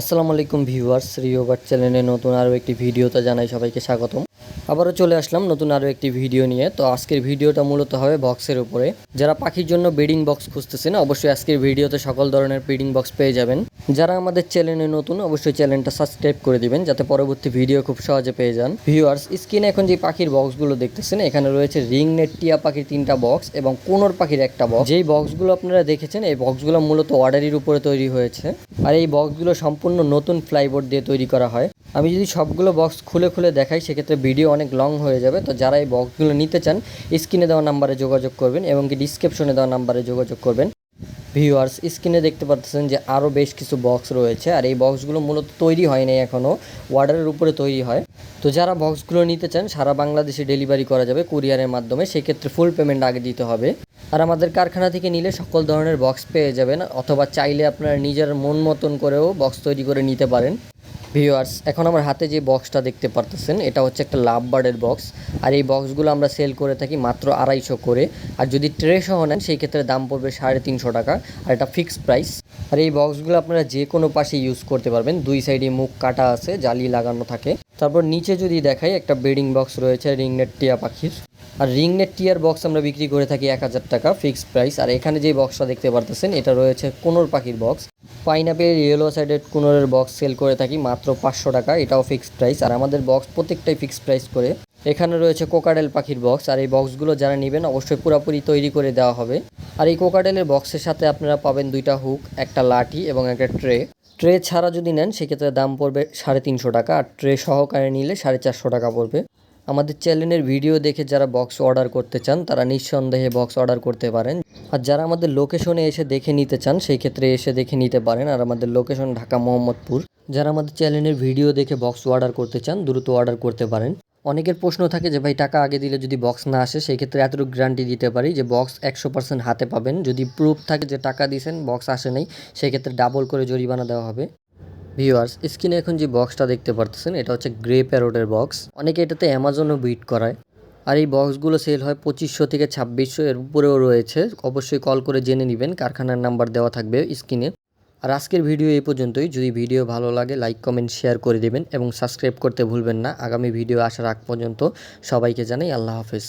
আসসালামু আলাইকুম ভিউয়ার্স রিওবার চ্যানেলে নতুন আরও একটি ভিডিওতে জানাই সবাইকে স্বাগতম। আবারও চলে আসলাম নতুন আরও একটি ভিডিও নিয়ে। তো আজকের ভিডিওটা মূলত হবে বক্সের উপরে। যারা পাখির জন্য ব্রিডিং বক্স খুঁজতেছেন, অবশ্যই আজকের ভিডিওতে সকল ধরনের ব্রিডিং বক্স পেয়ে যাবেন। যারা আমাদের চ্যানেলে নতুন, অবশ্যই চ্যানেলটা সাবস্ক্রাইব করে দিবেন, যাতে পরবর্তী ভিডিও খুব সহজে পেয়ে যান। ভিউয়ার্স স্ক্রিনে এখন যে পাখির বক্সগুলো দেখতেছেন, এখানে রয়েছে রিং নেট টিয়া পাখির তিনটা বক্স এবং কোনোর পাখির একটা বক্স যেই বক্সগুলো আপনারা দেখেছেন, এই বক্সগুলো মূলত অর্ডারির উপরে তৈরি হয়েছে। আর এই বক্সগুলো সম্পূর্ণ নতুন ফ্লাইবোর্ড দিয়ে তৈরি করা হয়। আমি যদি সবগুলো বক্স খুলে খুলে দেখাই, সেক্ষেত্রে ভিডিও অনেক লং হয়ে যাবে। তো যারা এই বক্সগুলো নিতে চান স্ক্রিনে দেওয়া নাম্বারে যোগাযোগ করবেন এবং কি ডিসক্রিপশনে দেওয়া নাম্বারে যোগাযোগ করবেন। ভিউয়ার্স স্ক্রিনে দেখতে পাচ্ছেন যে আরও বেশ কিছু বক্স রয়েছে, আর এই বক্সগুলো মূলত তৈরি হয়নি এখনও ওয়ার্ডারের উপরে তৈরি হয়। তো যারা বক্সগুলো নিতে চান, সারা বাংলাদেশে ডেলিভারি করা যাবে কুরিয়ারের মাধ্যমে, সেক্ষেত্রে ফুল পেমেন্ট আগে দিতে হবে। আর আমাদের কারখানা থেকে নিলে সকল ধরনের বক্স পেয়ে যাবেন, অথবা চাইলে আপনারা নিজের মন মতন করেও বক্স তৈরি করে নিতে পারেন। ভিউয়ার্স এখন আমার হাতে যে বক্সটা দেখতে পারতেছেন, এটা হচ্ছে একটা লাভ বার্ডের বক্স আর এই বক্সগুলো আমরা সেল করে থাকি মাত্র আড়াইশো করে। আর যদি ট্রে নেন, সেই ক্ষেত্রে দাম পড়বে সাড়ে তিনশো টাকা। আর এটা ফিক্সড প্রাইস আর এই বক্সগুলো আপনারা যে কোনো পাশে ইউজ করতে পারবেন। দুই সাইডে মুখ কাটা আছে, জালি লাগানো থাকে। তারপর নিচে যদি দেখাই, একটা বেডিং বক্স রয়েছে রিংনেট টিয়া পাখির। আর রিংনেট টিয়ার বক্স আমরা বিক্রি করে থাকি এক হাজার টাকা ফিক্সড প্রাইস আর এখানে যে বক্সটা দেখতে পারতেছেন, এটা রয়েছে কোনোর পাখির বক্স পাইনাপেল ইয়েলো সাইডেড কুনোরের বক্স সেল করে থাকি মাত্র পাঁচশো টাকা। এটাও ফিক্সড প্রাইস আর আমাদের বক্স প্রত্যেকটাই ফিক্সড প্রাইস করে। এখানে রয়েছে কোকাডেল পাখির বক্স আর এই বক্সগুলো যারা নেবেন, অবশ্যই পুরোপুরি তৈরি করে দেওয়া হবে। আর এই কোকাডেলের বক্সের সাথে আপনারা পাবেন দুইটা হুক একটা লাঠি এবং একটা ট্রে ট্রে ছাড়া যদি নেন, সেক্ষেত্রে দাম পড়বে সাড়ে তিনশো টাকা। আর ট্রে সহকারে নিলে সাড়ে চারশো টাকা পড়বে। আমাদের চ্যানেলের ভিডিও দেখে যারা বক্স অর্ডার করতে চান, তারা নিঃসন্দেহে বক্স অর্ডার করতে পারেন। আর যারা আমাদের লোকেশনে এসে দেখে নিতে চান, সেই ক্ষেত্রে এসে দেখে নিতে পারেন। আর আমাদের লোকেশন ঢাকা মোহাম্মদপুর। যারা আমাদের চ্যানেলের ভিডিও দেখে বক্স অর্ডার করতে চান, দ্রুত অর্ডার করতে পারেন। অনেকের প্রশ্ন থাকে যে, ভাই, টাকা আগে দিলে যদি বক্স না আসে, সেই ক্ষেত্রে এতটুকু গ্যারান্টি দিতে পারি যে বক্স একশো পার্সেন্ট হাতে পাবেন। যদি প্রুফ থাকে যে, টাকা দিয়েছেন বক্স আসে নাই, সেই ক্ষেত্রে ডাবল করে জরিমানা দেওয়া হবে। ভিউয়ার্স স্ক্রিনে এখন যে বক্সটা দেখতে পারতেছেন, এটা হচ্ছে গ্রে প্যারোটের বক্স অনেকে এটাতে অ্যামাজনও বিট করায়। আর এই বক্সগুলো সেল হয় পঁচিশশো থেকে ছাব্বিশশো এর উপরেও রয়েছে। অবশ্যই কল করে জেনে নেবেন, কারখানার নাম্বার দেওয়া থাকবে স্ক্রিনে আর আজকের ভিডিও এই পর্যন্তই। যদি ভিডিও ভালো লাগে লাইক কমেন্ট শেয়ার করে দেবেন এবং সাবস্ক্রাইব করতে ভুলবেন না। আগামী ভিডিও আসার আগ পর্যন্ত সবাইকে জানাই আল্লাহ হাফেজ।